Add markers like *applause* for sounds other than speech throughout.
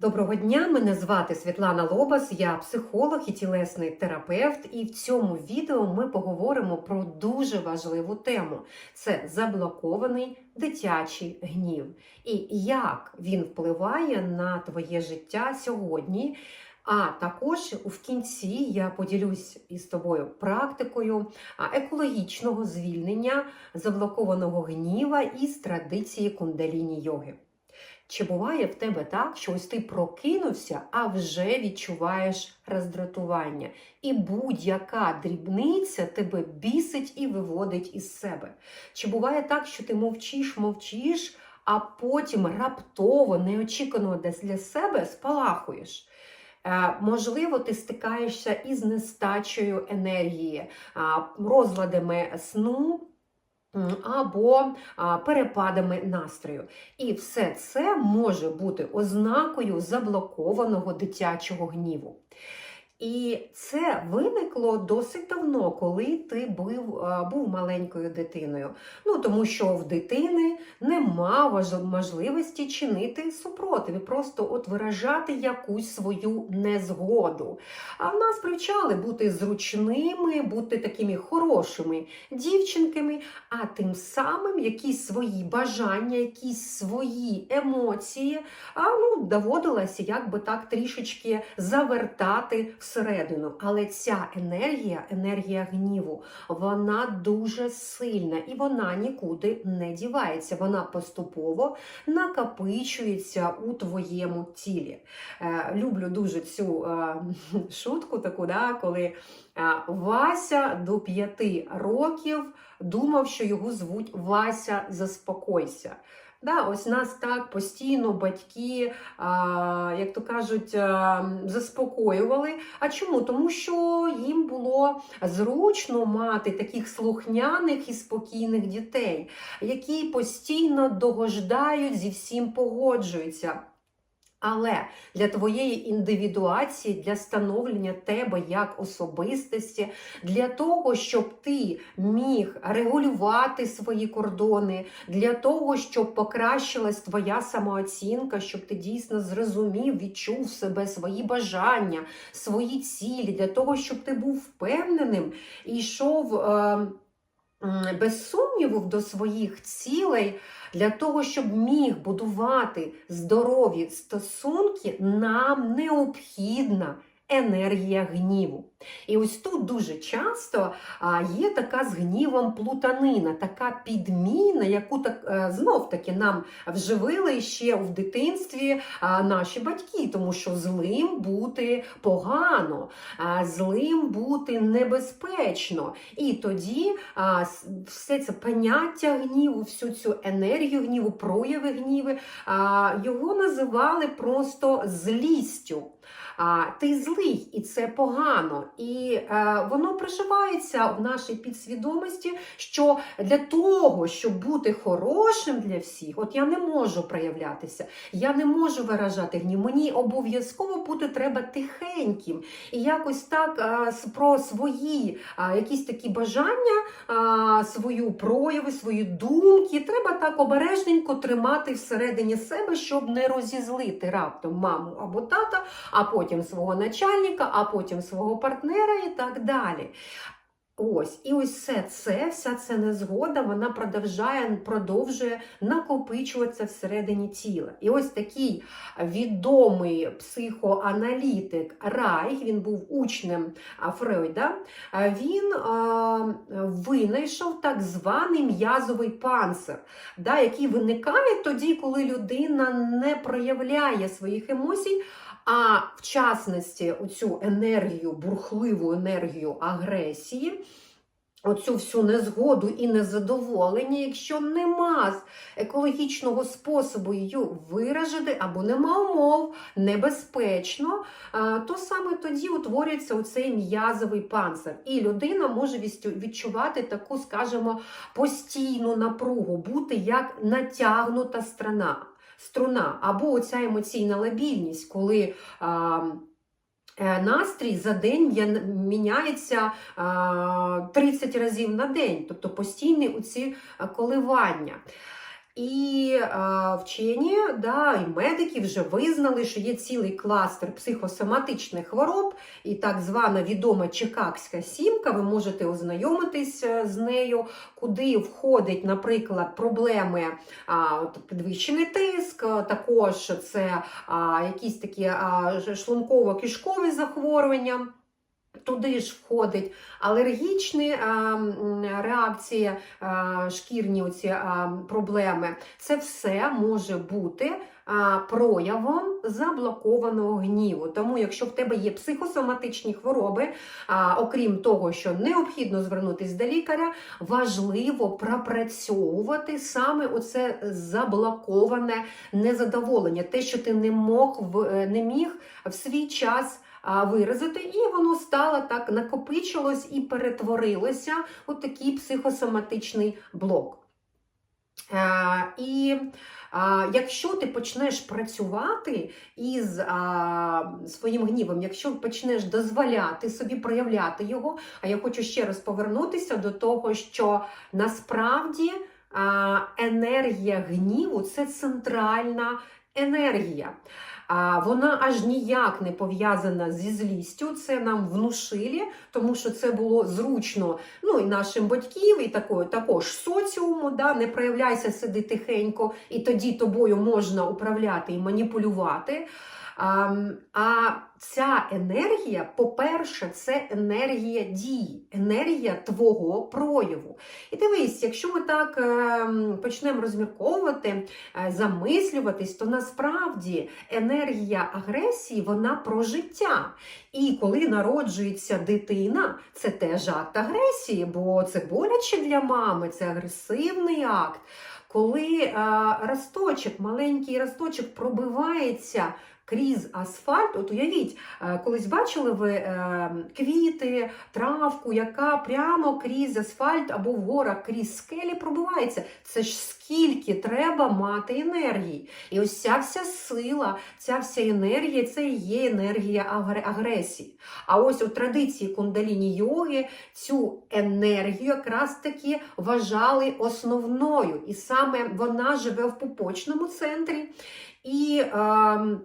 Доброго дня, мене звати Світлана Лобас, я психолог і тілесний терапевт. І в цьому відео ми поговоримо про дуже важливу тему: це заблокований дитячий гнів. І як він впливає на твоє життя сьогодні. А також в кінці я поділюсь із тобою практикою екологічного звільнення заблокованого гніва із традиції кундаліні йоги. Чи буває в тебе так, що ось ти прокинувся, а вже відчуваєш роздратування, і будь-яка дрібниця тебе бісить і виводить із себе? Чи буває так, що ти мовчиш, мовчиш, а потім раптово, неочікувано десь для себе спалахуєш? Е, Можливо, ти стикаєшся із нестачею енергії, розладами сну. Або перепадами настрою. І все це може бути ознакою заблокованого дитячого гніву. І це виникло досить давно, коли ти був, був маленькою дитиною. Ну тому що в дитини нема можливості чинити супротив просто от виражати якусь свою незгоду. А в нас привчали бути зручними, бути такими хорошими дівчинками, а тим самим якісь свої бажання, якісь свої емоції, а ну доводилося якби так трішечки завертати всередину. Але ця енергія, енергія гніву, вона дуже сильна і вона нікуди не дівається. Вона поступово накопичується у твоєму тілі. Е, люблю дуже цю е, шутку таку, да, коли е, Вася до п'яти років думав, що його звуть Вася Заспокойся. Да, ось нас так постійно батьки, а, як то кажуть, а, заспокоювали. А чому? Тому що їм було зручно мати таких слухняних і спокійних дітей, які постійно догождають зі всім погоджуються. Але для твоєї індивідуації, для становлення тебе як особистості, для того, щоб ти міг регулювати свої кордони, для того, щоб покращилась твоя самооцінка, щоб ти дійсно зрозумів, відчув себе свої бажання, свої цілі, для того, щоб ти був впевненим і йшов. Е- без сумніву до своїх цілей, для того, щоб міг будувати здорові стосунки, нам необхідна енергія гніву. І ось тут дуже часто є така з гнівом плутанина, така підміна, яку так е, знов таки нам вживили ще в дитинстві наші батьки, тому що злим бути погано, злим бути небезпечно. І тоді все це поняття гніву, всю цю енергію гніву, прояви гніви, а, його називали просто злістю. Ти злий, і це погано. І е, воно проживається в нашій підсвідомості, що для того, щоб бути хорошим для всіх, от я не можу проявлятися, я не можу виражати гнів. Мені обов'язково бути треба тихеньким. І якось так е, про свої е, якісь такі бажання, свою прояви, свої думки, треба так обережненько тримати всередині себе, щоб не розізлити раптом маму або тата, а потім свого начальника, а потім свого партнера і так далі. Ось, і ось все це, вся ця незгода, вона продовжує, продовжує накопичуватися всередині тіла. І ось такий відомий психоаналітик Райх, він був учнем а, Фрейда, а, він а, винайшов так званий м'язовий панцир, да, який виникає тоді, коли людина не проявляє своїх емоцій, а в частності оцю енергію, бурхливу енергію агресії, оцю всю незгоду і незадоволення, якщо нема екологічного способу її виражити, або нема умов, небезпечно, то саме тоді утворюється оцей м'язовий панцир. І людина може відчувати таку, скажімо, постійну напругу, бути як натягнута страна струна, або оця емоційна лабільність, коли а, е, настрій за день міняється 30 разів на день, тобто постійні оці коливання. І е, вчені да, і медики вже визнали, що є цілий кластер психосоматичних хвороб, і так звана відома Чикагська сімка. Ви можете ознайомитись е, з нею, куди входить, наприклад, проблеми а, от, підвищений тиск, також це а, якісь такі а, шлунково-кишкові захворювання. Туди ж входить алергічні а, реакції, а, шкірні оці, а, проблеми. Це все може бути проявом заблокованого гніву. Тому, якщо в тебе є психосоматичні хвороби, а, окрім того, що необхідно звернутися до лікаря, важливо пропрацьовувати саме оце заблоковане незадоволення, те, що ти не мог в- не міг в свій час виразити, і воно стало так, накопичилось і перетворилося у такий психосоматичний блок. Е, І а, якщо ти почнеш працювати із а, своїм гнівом, якщо почнеш дозволяти собі проявляти його, а я хочу ще раз повернутися до того, що насправді а, енергія гніву це центральна енергія. А вона аж ніяк не пов'язана зі злістю. Це нам внушили, тому що це було зручно ну і нашим батьків, і такою також соціуму. Да? Не проявляйся, сиди тихенько, і тоді тобою можна управляти і маніпулювати. А, а ця енергія, по-перше, це енергія дії, енергія твого прояву. І дивись, якщо ми так е, почнемо розмірковувати, е, замислюватись, то насправді енергія агресії вона про життя. І коли народжується дитина, це теж акт агресії, бо це боляче для мами, це агресивний акт. Коли е, росточок, маленький росточок пробивається крізь асфальт, от уявіть, е, колись бачили ви е, квіти, травку, яка прямо крізь асфальт або в горах крізь скелі пробивається. Це ж скільки треба мати енергії. І ось ця вся сила, ця вся енергія це і є енергія агресії. А ось у традиції кундаліні йоги цю енергію якраз таки вважали основною. І саме вона живе в пупочному центрі. І Е,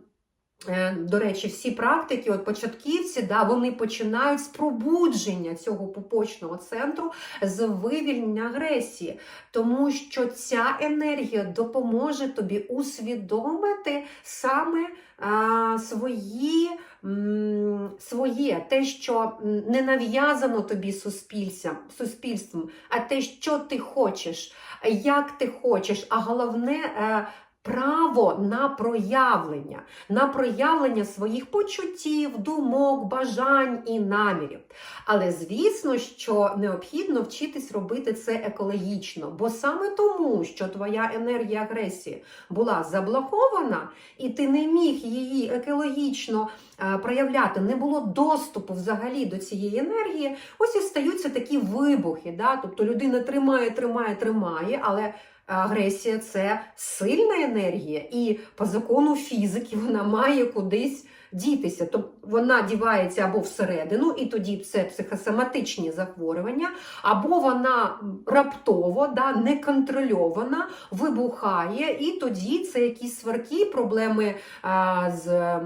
До речі, всі практики, от початківці, да, вони починають з пробудження цього пупочного центру, з вивільнення агресії, тому що ця енергія допоможе тобі усвідомити саме а, свої, своє, те, що не нав'язано тобі суспільством, суспільством, а те, що ти хочеш, як ти хочеш, а головне. Право на проявлення, на проявлення своїх почуттів, думок, бажань і намірів. Але звісно, що необхідно вчитись робити це екологічно, бо саме тому, що твоя енергія агресії була заблокована, і ти не міг її екологічно е, проявляти, не було доступу взагалі до цієї енергії, ось і стаються такі вибухи. Да? Тобто людина тримає, тримає, тримає, але агресія це сильна енергія, і по закону фізики вона має кудись дітися. Тобто вона дівається або всередину, і тоді це психосоматичні захворювання, або вона раптово, да, неконтрольована, вибухає, і тоді це якісь сварки, проблеми а, з.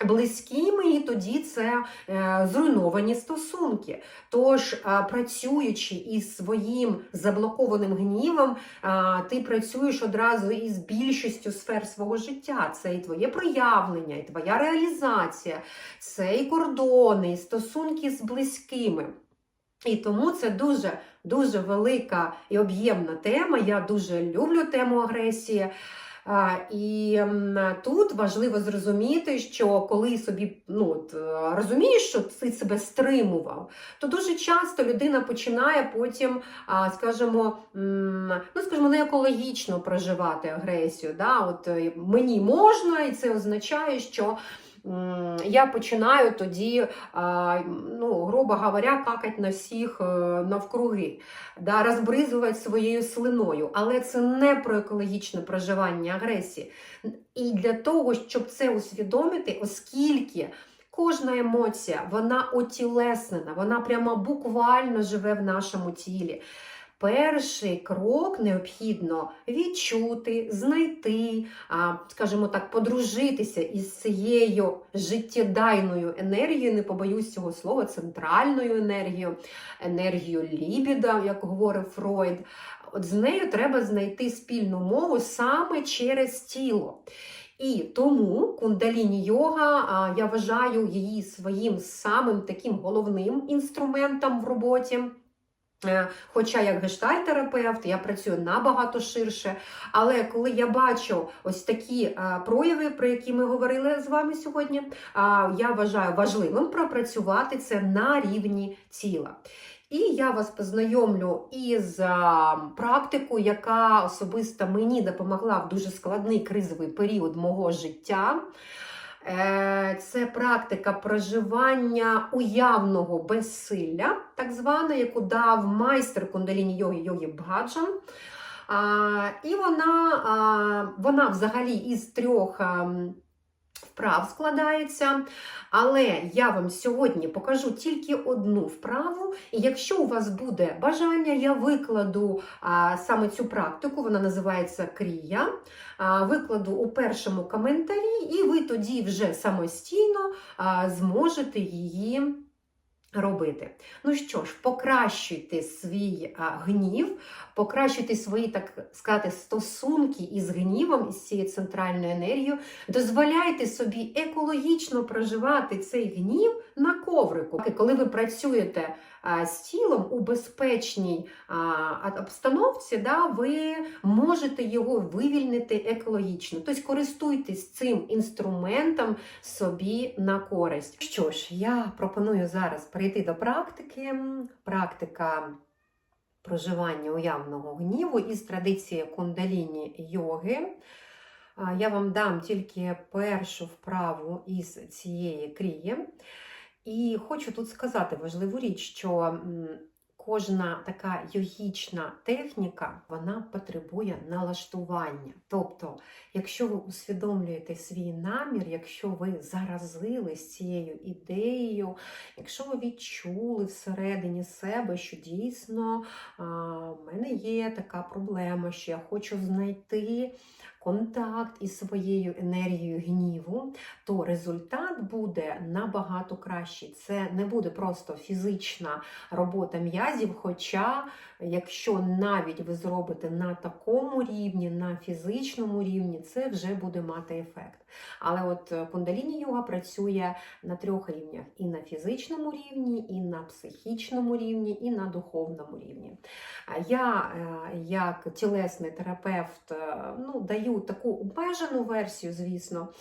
Близькими, і тоді це е, зруйновані стосунки. Тож, е, працюючи із своїм заблокованим гнівом, е, ти працюєш одразу із більшістю сфер свого життя. Це і твоє проявлення, і твоя реалізація, це і кордони, і стосунки з близькими. І тому це дуже дуже велика і об'ємна тема. Я дуже люблю тему агресії. І тут важливо зрозуміти, що коли собі ну, е, розумієш, що ти себе стримував, то дуже часто людина починає потім, скажімо, ну, скажімо, не екологічно проживати агресію. Да? От, е, мені можна, і це означає, що. Я починаю тоді, ну, грубо говоря, какать на всіх е, навкруги, да, розбризувати своєю слиною. Але це не про екологічне проживання агресії. І для того, щоб це усвідомити, оскільки кожна емоція, вона отілеснена, вона прямо буквально живе в нашому тілі. Перший крок необхідно відчути, знайти, скажімо так, подружитися із цією життєдайною енергією, не побоюсь цього слова, центральною енергією, енергією лібіда, як говорив Фройд. От з нею треба знайти спільну мову саме через тіло. І тому кундаліні йога, я вважаю її своїм самим таким головним інструментом в роботі. Е, Хоча як гештальтерапевт я працюю набагато ширше. Але коли я бачу ось такі е, прояви, про які ми говорили з вами сьогодні, а, я вважаю важливим пропрацювати це на рівні тіла. І я вас познайомлю із практикою, яка особисто мені допомогла в дуже складний кризовий період мого життя. Е, Це практика проживання уявного безсилля, так звана, яку дав майстер кундаліні йоги йоги Бгаджан. І вона, вона взагалі із трьох ам, вправ складається. Але я вам сьогодні покажу тільки одну вправу. І якщо у вас буде бажання, я викладу а, саме цю практику, вона називається крія. А, викладу у першому коментарі, і ви тоді вже самостійно а, зможете її. Робити. Ну що ж, покращуйте свій а, гнів, покращуйте свої, так сказати, стосунки із гнівом, із цією центральною енергією. Дозволяйте собі екологічно проживати цей гнів на коврику. І Коли ви працюєте а, з тілом у безпечній а, обстановці, да, ви можете його вивільнити екологічно. Тобто користуйтесь цим інструментом собі на користь. Що ж, я пропоную зараз перейти до практики. Практика проживання уявного гніву із традиції кундаліні йоги. Я вам дам тільки першу вправу із цієї крії. І хочу тут сказати важливу річ, що кожна така йогічна техніка вона потребує налаштування. Тобто, якщо ви усвідомлюєте свій намір, якщо ви заразились цією ідеєю, якщо ви відчули всередині себе, що дійсно в мене є така проблема, що я хочу знайти контакт із своєю енергією гніву, то результат буде набагато кращий. Це не буде просто фізична робота м'язів. Хоча, якщо навіть ви зробите на такому рівні, на фізичному рівні, це вже буде мати ефект. Але от е, кундаліні йога працює на трьох рівнях: і на фізичному рівні, і на психічному рівні, і на духовному рівні. А Я, е, як тілесний терапевт, е, ну, даю таку обмежену версію, звісно.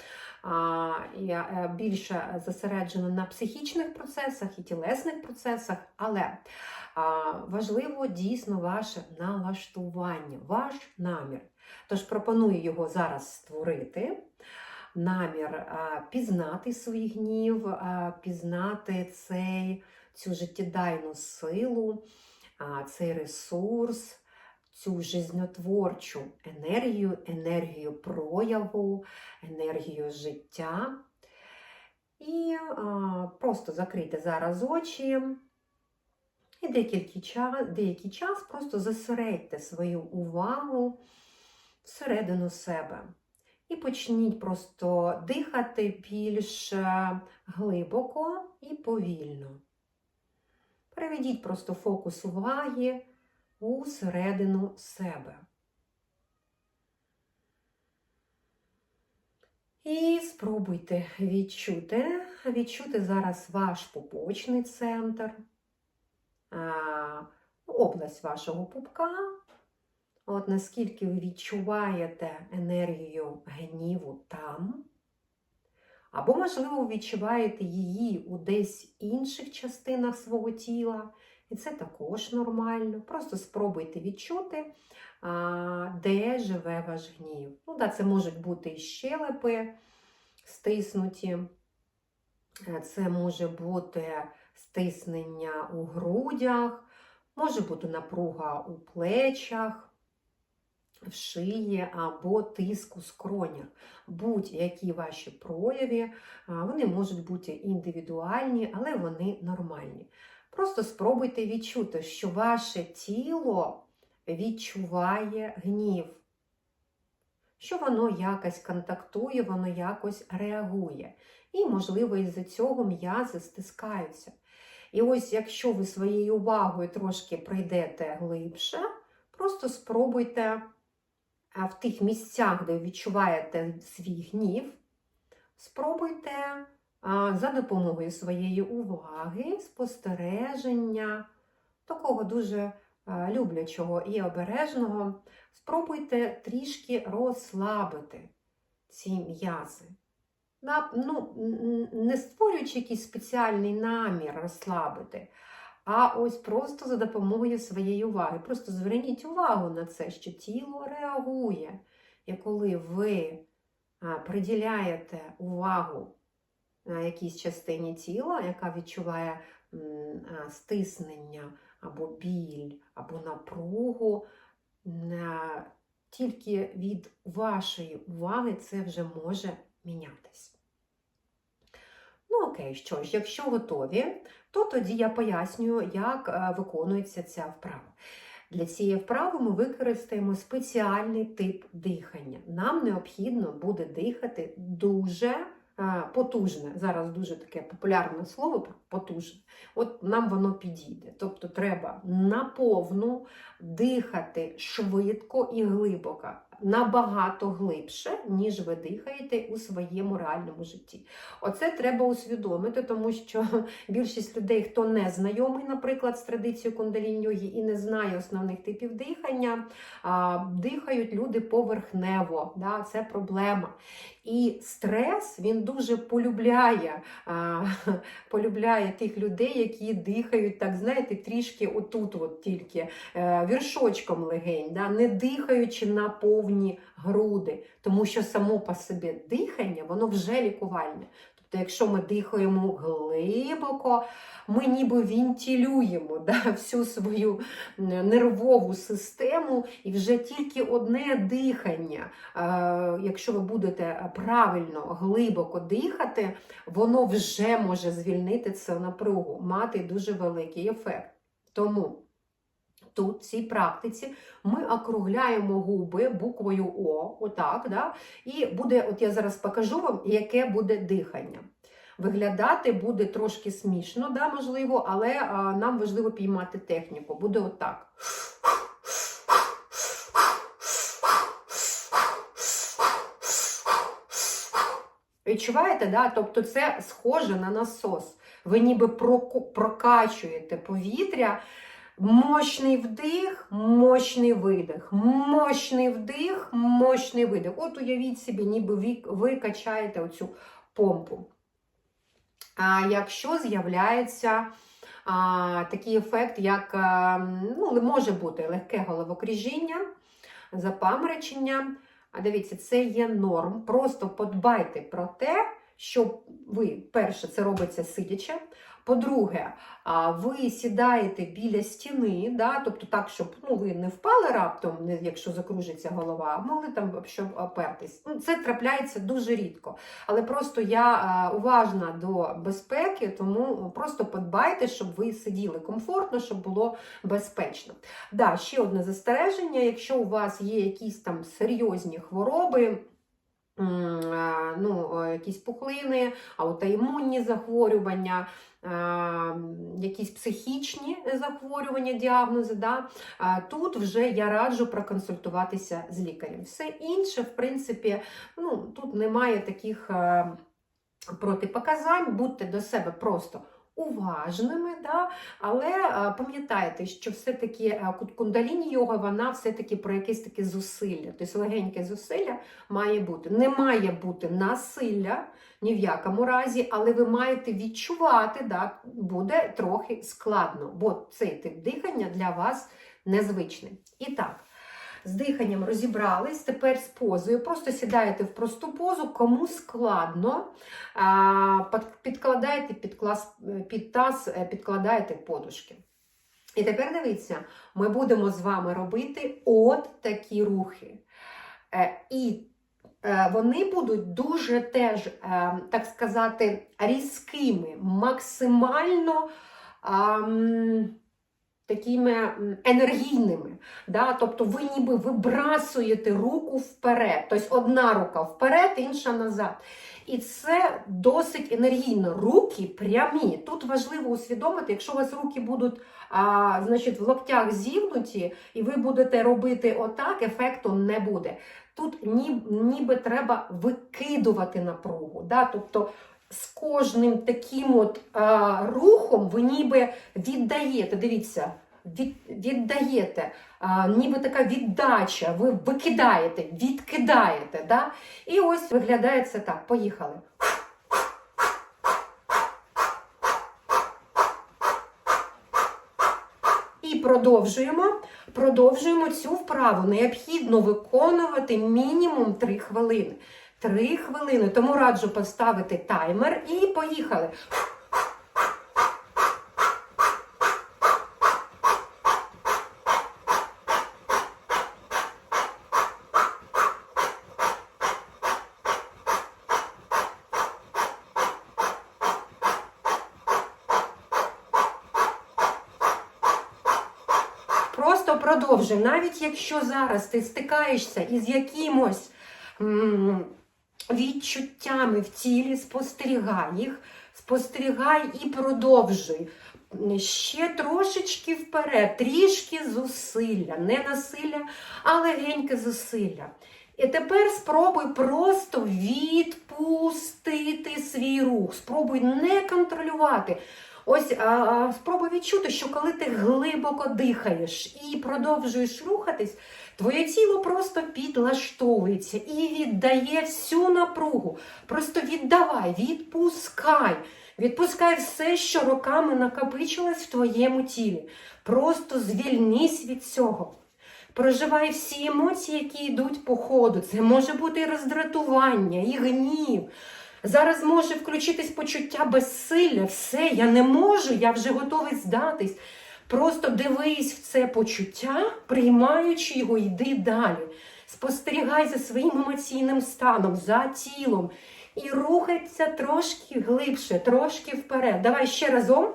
Я е, більше зосереджена на психічних процесах і тілесних процесах, але важливо дійсно ваше налаштування, ваш намір. Тож пропоную його зараз створити. Намір пізнати свій гнів, пізнати цей, цю життєдайну силу, цей ресурс, цю жизнетворчу енергію, енергію прояву, енергію життя. І а, просто закрийте зараз очі. І деякий час, деякий час просто зосередьте свою увагу всередину себе. І почніть просто дихати більш е, глибоко і повільно. Переведіть просто фокус уваги у середину себе. І спробуйте відчути, відчути зараз ваш пупочний центр, область вашого пупка. От наскільки ви відчуваєте енергію гніву там, або, можливо, відчуваєте її у десь інших частинах свого тіла, і це також нормально. Просто спробуйте відчути, де живе ваш гнів. Ну, да, Це можуть бути і щелепи стиснуті, Е, це може бути стиснення у грудях, може бути напруга у плечах в шиї або тиск у скронях. Будь-які ваші прояви, вони можуть бути індивідуальні, але вони нормальні. Просто спробуйте відчути, що ваше тіло відчуває гнів, що воно якось контактує, воно якось реагує. І, можливо, із-за цього м'язи стискаються. І ось, якщо ви своєю увагою трошки прийдете глибше, просто спробуйте в тих місцях, де відчуваєте свій гнів, спробуйте за допомогою своєї уваги, спостереження, такого дуже люблячого і обережного, спробуйте трішки розслабити ці м'язи. Ну, не створюючи якийсь спеціальний намір розслабити, а ось просто за допомогою своєї уваги. Просто зверніть увагу на це, що тіло реагує. І коли ви приділяєте увагу якійсь частині тіла, яка відчуває стиснення або біль, або напругу, тільки від вашої уваги це вже може мінятись. Ну, окей, що ж, якщо готові, то тоді я пояснюю, як е, виконується ця вправа. Для цієї вправи ми використаємо спеціальний тип дихання. Нам необхідно буде дихати дуже потужне. Зараз дуже таке популярне слово потужне. От нам воно підійде. Тобто треба наповну дихати швидко і глибоко, набагато глибше, ніж ви дихаєте у своєму реальному житті. Оце треба усвідомити, тому що *laughs* більшість людей, хто не знайомий, наприклад, з традицією кундалінь-йоги і не знає основних типів дихання, дихають люди поверхнево. Да? Це проблема. І стрес він дуже полюбляє, а, *laughs* полюбляє тих людей, які дихають, так знаєте, трішки отут, от тільки е, віршочком легень, да? не дихаючи на повні груди, тому що само по собі дихання, воно вже лікувальне. Тобто, якщо ми дихаємо глибоко, ми ніби вентилюємо да, всю свою нервову систему, і вже тільки одне дихання, е, якщо ви будете правильно, глибоко дихати, воно вже може звільнити цю напругу, мати дуже великий ефект. Тому тут, в цій практиці, ми округляємо губи буквою О, отак, да? і буде, от я зараз покажу вам, яке буде дихання. Виглядати буде трошки смішно, да, можливо, але а, нам важливо піймати техніку. Буде отак. Відчуваєте, да? тобто це схоже на насос. Ви ніби прокачуєте повітря. Мощний вдих, мощний видих, мощний вдих, мощний видих. От уявіть собі, ніби ви, ви качаєте оцю помпу. А якщо з'являється а, такий ефект, як а, ну, може бути легке головокріжіння, запаморочення, а дивіться, це є норм. Просто подбайте про те, щоб ви, перше, це робиться сидячи. По-друге, ви сідаєте біля стіни, да, тобто так, щоб ну, ви не впали раптом, якщо закружиться голова, могли там щоб опертись. Ну, Це трапляється дуже рідко. Але просто я уважна до безпеки, тому просто подбайте, щоб ви сиділи комфортно, щоб було безпечно. Да, ще одне застереження: якщо у вас є якісь там серйозні хвороби. А, Ну, е, якісь пухлини, аутоімунні захворювання, е, якісь психічні захворювання, діагнози. Да? Тут вже я раджу проконсультуватися з лікарем. Все інше, в принципі, ну, тут немає таких е, протипоказань, будьте до себе просто. Уважними, да? але е, пам'ятайте, що все-таки е, кундаліні йога, вона все-таки про якесь таке зусилля. Тобто легеньке зусилля має бути. Не має бути насилля ні в якому разі, але ви маєте відчувати, да, буде трохи складно, бо цей тип дихання для вас незвичний. І так, з диханням розібрались, тепер з позою. Просто сідаєте в просту позу, кому складно, підкладаєте під, клас, під таз, е, підкладаєте подушки. І тепер дивіться, ми будемо з вами робити от такі рухи. Е, І е, вони будуть дуже теж, так сказати, різкими, максимально такими енергійними. Да? Тобто ви ніби вибрасуєте руку вперед. Тобто одна рука вперед, інша назад. І це досить енергійно. Руки прямі. Тут важливо усвідомити, якщо у вас руки будуть а, значить, в локтях зігнуті, і ви будете робити отак, ефекту не буде. Тут ні, ніби треба викидувати напругу. Да? Тобто з кожним таким от а, рухом ви ніби віддаєте. Дивіться, від, віддаєте, а, ніби така віддача, ви викидаєте, відкидаєте. Да? І ось виглядає це так. Поїхали. І продовжуємо. Продовжуємо цю вправу. Необхідно виконувати мінімум 3 хвилини. 3 хвилини. Тому раджу поставити таймер і поїхали. Просто продовжуй. Навіть якщо зараз ти стикаєшся із якимось відчуттями в тілі, спостерігай їх, спостерігай і продовжуй. Ще трошечки вперед, трішки зусилля, не насилля, а легеньке зусилля. І тепер спробуй просто відпустити свій рух. Спробуй не контролювати. Ось а, а, спробуй відчути, що коли ти глибоко дихаєш і продовжуєш рухатись, твоє тіло просто підлаштовується і віддає всю напругу. Просто віддавай, відпускай. Відпускай все, що роками накопичилось в твоєму тілі. Просто звільнись від цього. Проживай всі емоції, які йдуть по ходу. Це може бути і роздратування, і гнів. Зараз може включитись почуття безсилля. Все, я не можу, я вже готовий здатись. Просто дивись в це почуття, приймаючи його, йди далі. Спостерігай за своїм емоційним станом, за тілом. І рухайся трошки глибше, трошки вперед. Давай ще разом.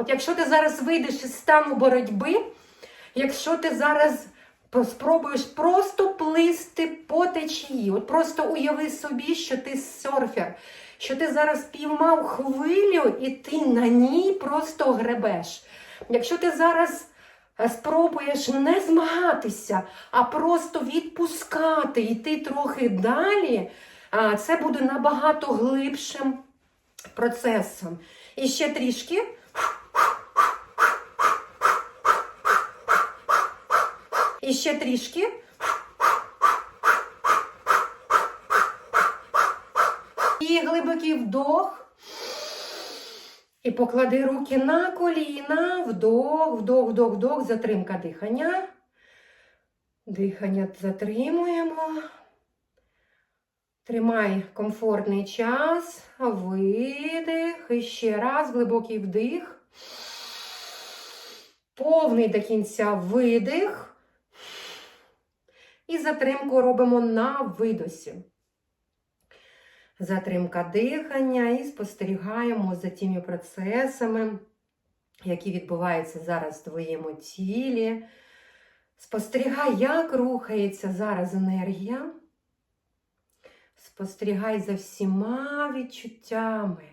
От якщо ти зараз вийдеш із стану боротьби, якщо ти зараз спробуєш просто плисти по течії, от просто уяви собі, що ти серфер, що ти зараз піймав хвилю і ти на ній просто гребеш. Якщо ти зараз е, спробуєш не змагатися, а просто відпускати, йти трохи далі, це буде набагато глибшим процесом. І ще трішки. І ще трішки. І глибокий вдох. І поклади руки на коліна. Вдох, вдох, вдох, вдох, затримка дихання. Дихання затримуємо. Тримай комфортний час. Видих. І ще раз глибокий вдих. Повний до кінця видих. І затримку робимо на видосі. Затримка дихання і спостерігаємо за тими процесами, які відбуваються зараз в твоєму тілі. Спостерігай, як рухається зараз енергія. Спостерігай за всіма відчуттями.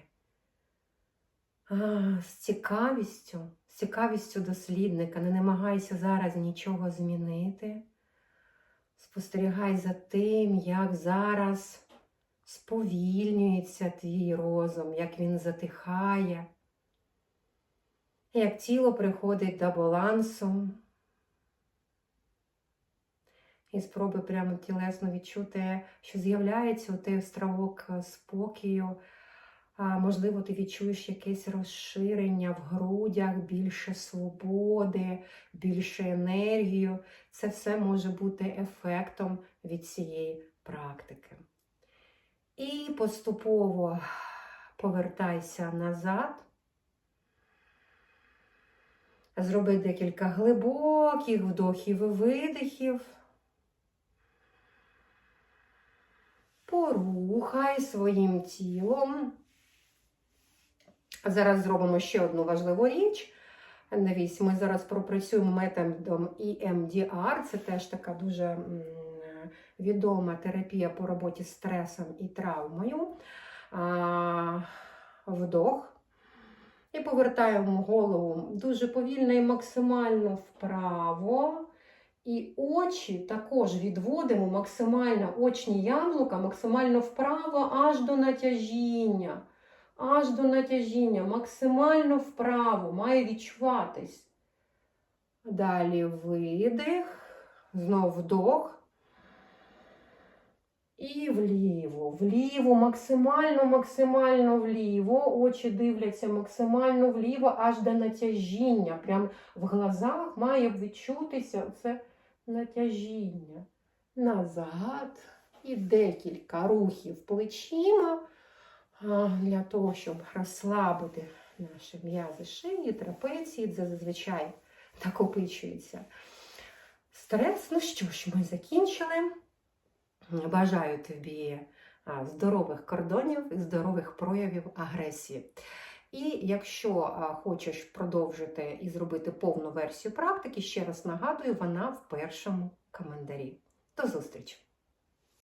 А, з цікавістю, з цікавістю дослідника. Не намагайся зараз нічого змінити. Спостерігай за тим, як зараз сповільнюється твій розум, як він затихає, як тіло приходить до балансу. І спробуй прямо тілесно відчути, що з'являється у той островок спокою. Можливо, ти відчуєш якесь розширення в грудях, більше свободи, більше енергію. Це все може бути ефектом від цієї практики. І поступово повертайся назад. Зроби декілька глибоких вдохів і видихів. Порухай своїм тілом. Зараз зробимо ще одну важливу річ. Дивись, ми зараз пропрацюємо методом EMDR. Це теж така дуже відома терапія по роботі з стресом і травмою. Вдох. І повертаємо голову дуже повільно і максимально вправо. І очі також відводимо максимально очні яблука, максимально вправо аж до натяжіння. Аж до натяжіння, максимально вправо, має відчуватись. Далі видих, знов вдох. І вліво, вліво, максимально, максимально вліво. Очі дивляться максимально вліво, аж до натяжіння. Прям в глазах має відчутися це натяжіння. Назад. І декілька рухів плечима для того, щоб розслабити наші м'язи шиї, трапеції, де зазвичай накопичується стрес. Ну що ж, ми закінчили. Бажаю тобі здорових кордонів і здорових проявів агресії. І якщо хочеш продовжити і зробити повну версію практики, ще раз нагадую, вона в першому коментарі. До зустрічі!